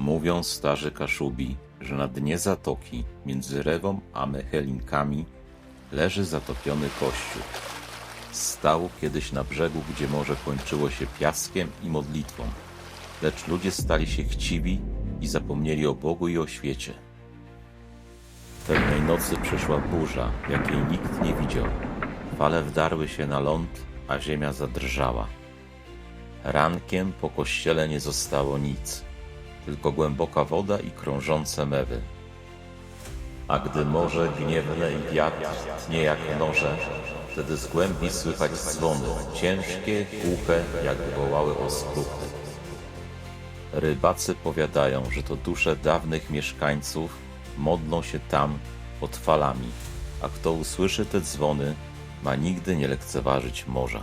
Mówią starzy Kaszubi, że na dnie zatoki między Rewą a Mechelinkami leży zatopiony kościół. Stał kiedyś na brzegu, gdzie morze kończyło się piaskiem i modlitwą, lecz ludzie stali się chciwi i zapomnieli o Bogu i o świecie. Pewnej nocy przyszła burza, jakiej nikt nie widział. Fale wdarły się na ląd, a ziemia zadrżała. Rankiem po kościele nie zostało nic, tylko głęboka woda i krążące mewy. A gdy morze gniewne i wiatr tnie jak noże, wtedy z głębi słychać dzwony, ciężkie, głuche, jakby wołały o skruchy. Rybacy powiadają, że to dusze dawnych mieszkańców modlą się tam pod falami, a kto usłyszy te dzwony, ma nigdy nie lekceważyć morza.